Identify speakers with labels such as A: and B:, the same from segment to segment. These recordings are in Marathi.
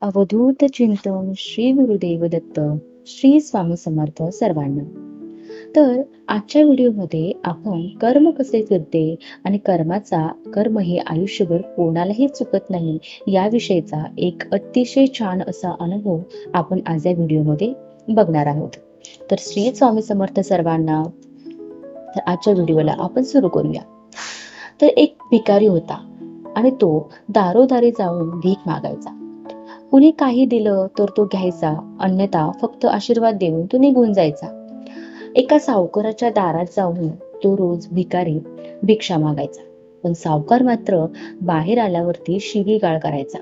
A: अवधूत चिंतन श्री गुरुदेव दत्त श्री स्वामी समर्थ सर्वांना. तर आजच्या व्हिडिओमध्ये आपण कर्म कसे करते आणि कर्माचा कर्म हे आयुष्यभर कोणालाही चुकत नाही याविषयीचा एक अतिशय छान असा अनुभव आपण आज या व्हिडिओमध्ये बघणार आहोत. तर श्री स्वामी समर्थ सर्वांना तर आजच्या व्हिडिओला आपण सुरू करूया. तर एक भिकारी होता आणि तो दारोदारी जाऊन भीक मागायचा. कुणी काही दिलं तर तो घ्यायचा अन्यथा फक्त आशीर्वाद देऊन तो निघून जायचा. एका सावकाराच्या दारात जाऊन तो रोज भिकारी भिक्षा मागायचा. पण सावकार मात्र बाहेर आल्यावरती शिवीगाळ करायचा.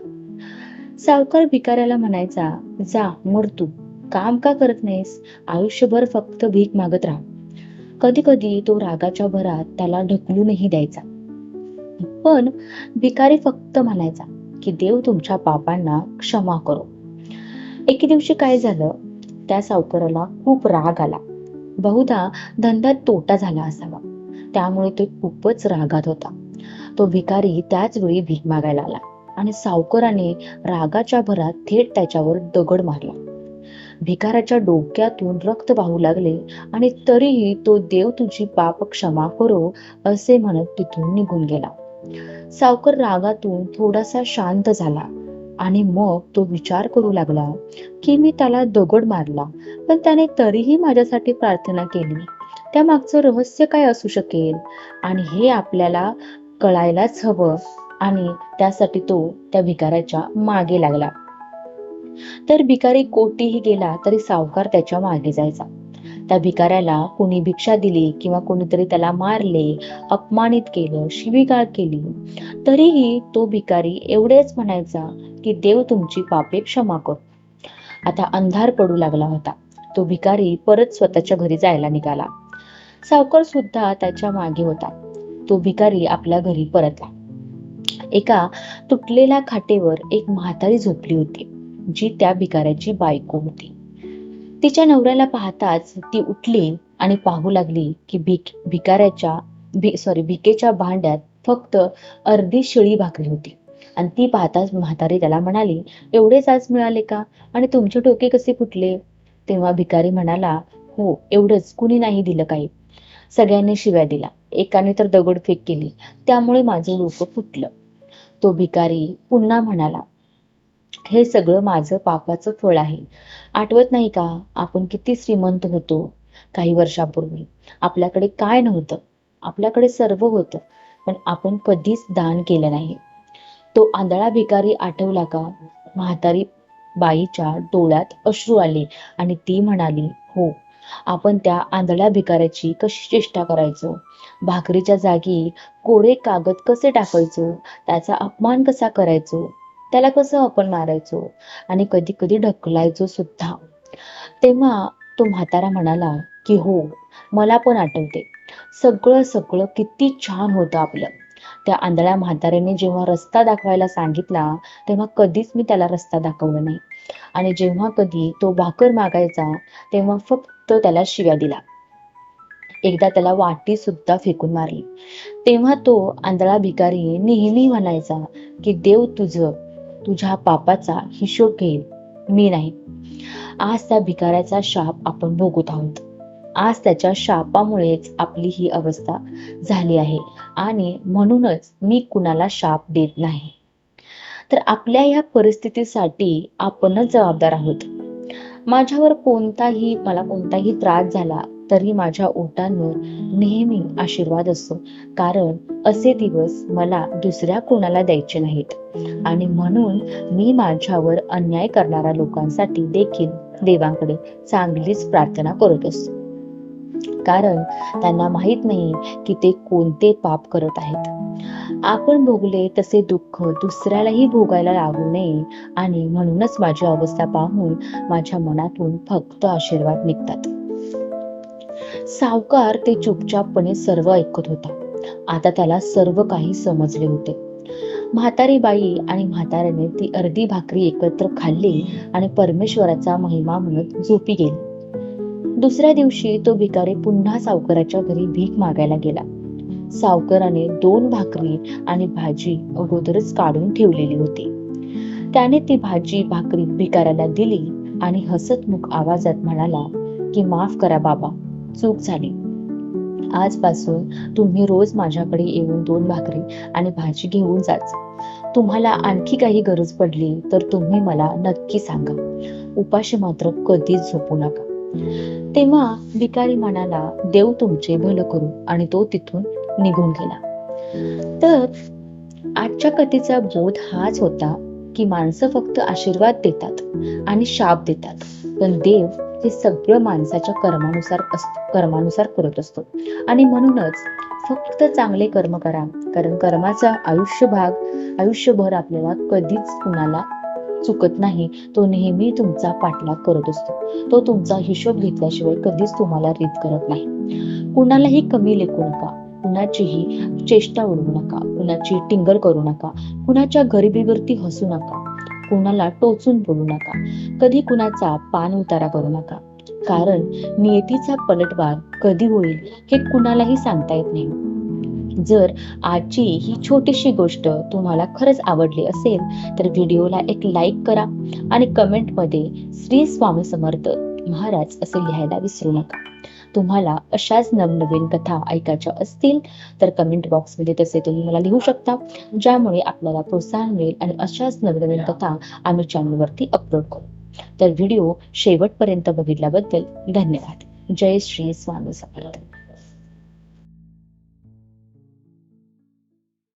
A: सावकार भिकाऱ्याला म्हणायचा जा मर तू. काम का करत नाहीस? आयुष्यभर फक्त भीक मागत राहा. कधी कधी तो रागाच्या भरात त्याला ढकलूनही द्यायचा. पण भिकारी फक्त म्हणायचा की देव तुमच्या पापांना क्षमा करो. एके दिवशी काय झालं? त्या सावकाराला खूप राग आला. बहुधा धंद्यात तोटा झाला असावा. त्यामुळे तो खूपच रागात होता. तो भिकारी त्याच वेळी भीक मागायला आला आणि सावकाराने रागाच्या भरात थेट त्याच्यावर दगड मारला. भिकाराच्या डोक्यातून रक्त वाहू लागले आणि तरीही तो देव तुझी पाप क्षमा करो असे म्हणत तिथून निघून गेला. सावकर रागातून थोडासा शांत झाला आणि मग तो विचार करू लागला की मी त्याला दगड मारला पण त्याने तरीही माझ्यासाठी प्रार्थना केली. त्या मागचं रहस्य काय असू शकेल आणि हे आपल्याला कळायलाच हवं आणि त्यासाठी तो त्या भिकाऱ्याच्या मागे लागला. तर भिकारी कोटीही गेला तरी सावकार त्याच्यामागे जायचा. त्या भिकाऱ्याला कोणी भिक्षा दिली किंवा कोणीतरी त्याला मारले अपमानित केलं शिवीगाळ केली. तरीही तो भिकारी एवढेच म्हणायचा की देव तुमची पापे क्षमा कर. आता अंधार पडू लागला होता. तो भिकारी परत स्वतःच्या घरी जायला निघाला. सावकार सुद्धा त्याच्यामागे होता. तो भिकारी आपल्या घरी परतला. एका तुटलेल्या खाटेवर एक म्हातारी झोपली होती जी त्या भिकाऱ्याची बायको होती. तिच्या नवऱ्याला पाहताच ती उठली आणि पाहू लागली की भिक भिकाऱ्याच्या भी सॉरी भिकेच्या भांड्यात फक्त अर्धी शिळी भाकरी होती. आणि ती पाहताच म्हातारी त्याला म्हणाली एवढेच आज मिळाले का? आणि तुमचे डोके कसे फुटले? तेव्हा भिकारी म्हणाला हो एवढंच. कुणी नाही दिलं काही. सगळ्यांनी शिव्या दिला. एकाने तर दगडफेक केली. त्यामुळे माझं डोकं फुटलं. तो भिकारी पुन्हा म्हणाला हे सगळं माझं पापाचं फळ आहे. आठवत नाही का? आपण किती श्रीमंत होतो काही वर्षापूर्वी. आपल्याकडे काय नव्हतं? आपल्याकडे सर्व होतं. पण आपण कधीच दान केलं नाही. तो आंधळा भिकारी आठवला का? म्हातारी बाईच्या डोळ्यात अश्रू आले आणि ती म्हणाली हो आपण त्या आंधळ्या भिकाऱ्याची कशी चेष्टा करायचो? भाकरीच्या जागी कोरे कागद कसे टाकायचो? त्याचा अपमान कसा करायचो? त्याला कसं आपण मारायचो? आणि कधी कधी ढकलायचो सुद्धा. तेव्हा तो म्हातारा म्हणाला की हो मला पण आठवते. सगळं सगळं किती छान होतं आपलं. त्या आंधळ्या म्हाताऱ्याने जेव्हा रस्ता दाखवायला सांगितला तेव्हा कधीच मी त्याला रस्ता दाखवला नाही. आणि जेव्हा कधी तो भाकर मागायचा तेव्हा फक्त त्याला शिव्या दिला. एकदा त्याला वाटी सुद्धा फेकून मारली. तेव्हा तो आंधळा भिकारी नेहमी म्हणायचा की देव तुझं तुझ्या पापाचा हिशोब घेईल मी नाही. आज त्या भिकाऱ्याचा शाप आपण भोगत आहोत. आज त्याच्या शापामुळेच आपली ही अवस्था झाली आहे आणि म्हणूनच मी कुणाला शाप देत नाही. तर आपल्या या परिस्थितीसाठी आपणच जबाबदार आहोत. माझ्यावर कोणताही मला कोणताही त्रास झाला तरी माझ्या ओटांवर नेहमी आशीर्वाद असतो कारण असे दिवस मला दुसऱ्या कोणाला द्यायचे नाहीत. आणि म्हणून मी माझ्यावर अन्याय करणाऱ्या लोकांसाठी देखील देवांकडे चांगलीच प्रार्थना करत असतो कारण त्यांना माहीत नाही की ते कोणते पाप करत आहेत. आपण भोगले तसे दुःख दुसऱ्यालाही भोगायला लागू नये. आणि म्हणूनच माझी अवस्था पाहून माझ्या मनातून फक्त आशीर्वाद निघतात. सावकार ते चुपचापपणे सर्व ऐकत होता. आता त्याला सर्व काही समजले होते. म्हातारी बाई आणि म्हाताऱ्याने ती अर्धी भाकरी एकत्र खाल्ली आणि परमेश्वराचा महिमा म्हणत झोपी गेली. दुसऱ्या दिवशी तो भिकारी पुन्हा सावकाराच्या घरी भीक मागायला गेला. सावकाराने दोन भाकरी आणि भाजी अगोदरच काढून ठेवलेली होती. त्याने ती भाजी भाकरी भिकाऱ्याला दिली आणि हसतमुख आवाजात म्हणाला की माफ करा बाबा चूक झाली. आजपासून तुम्ही रोज माझ्याकडे येऊन दोन भाकरी आणि भाजी घेऊन जाच. तुम्हाला आणखी काही गरज पडली तर तुम्ही मला नक्की सांगा. उपाशी मात्र कधीच झोपू नका. तेव्हा भिकारी म्हणाला देव तुमचे भलं करू. आणि तो तिथून निघून गेला. तर आजच्या कथेचा बोध हाच होता की माणसं फक्त आशीर्वाद देतात आणि शाप देतात. पण देव हे सगळं माणसाच्या कर्मानुसार कर्मानुसार करत असतो. आणि म्हणूनच फक्त चांगले कर्म करा. कारण कर्माचा आयुष्य भाग आयुष्यभर आपल्याला कधीच कुणाला चुकत नाही. तो नेहमी तुमचा पाठलाग करत असतो. तो तुमचा हिशोब घेतल्याशिवाय कधीच तुम्हाला रीत करत नाही. कुणालाही कमी लेखू नका. कुणाचीही चेष्टा उडवू नका. कुणाची टिंगल करू नका. कुणाच्या गरिबीवरती हसू नका. कुणाला टोचून बोलू नका. कधी कुणाचा पान उतारा करू नका. कारण नियतीचा पलटवार कधी होईल हे कुणालाही सांगता येत नाही. जर आजची ही छोटीशी गोष्ट तुम्हाला खरंच आवडली असेल तर व्हिडिओला एक लाईक करा आणि कमेंटमध्ये श्री स्वामी समर्थ महाराज असे लिहायला विसरू नका. तुम्हाला अशाच नवनवीन कथा ऐकायच्या असतील तर कमेंट बॉक्समध्ये तसे तुम्ही मला लिहू शकता ज्यामुळे आपल्याला प्रोत्साहन मिळेल आणि अशाच नवनवीन कथा आम्ही चॅनलवरती अपलोड करू. तर व्हिडिओ शेवटपर्यंत बघितल्याबद्दल धन्यवाद. जय श्री स्वामी समर्थ.